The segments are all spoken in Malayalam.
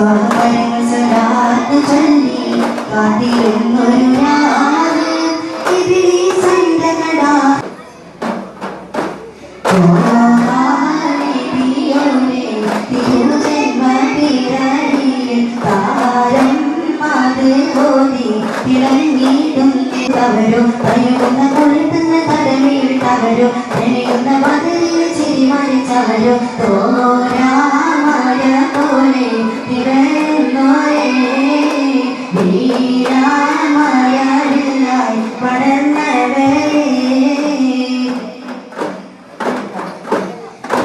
വിവാഹമരങ്ങൾ സദാത്ത് ചൊല്ലി കാത്തിരുന്നൊരു ഇവിടെ സന്തനടാ താരം അത് കോതി തിളങ്ങിയിടും അവരും പറയുന്ന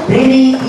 Thank you.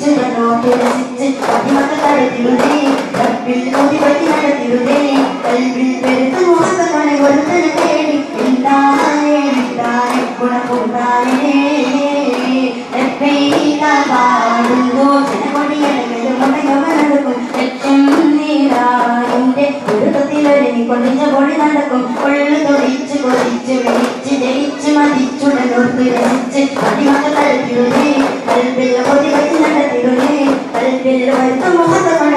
ജീവനോ തുറസിച്ച് അതിമത കടത്തിടുതേ കപ്പിൽ ഒതിപതി നടത്തിടുതേ കൽവിൽ പെരുത്ത് മോസങ്ങളെ ഒരുത്തന് തേടി എന്താനെ വിട്ടാനെ ഗുണപൂട്ടാനേ പാടുന്നു ജനകൊടിയടങ്ങലും നടക്കും ലക്ഷം നീരായിന്റെ ദുരിതത്തിലൊരുങ്ങി കൊടിഞ്ഞ പൊടി നടക്കും കൊള്ളു കൊതിച്ച് കൊതിച്ച് വിളിച്ച് ജയിച്ച് മതിച്ചുടനോർത്ത് രസിച്ച് അതിമ 你还等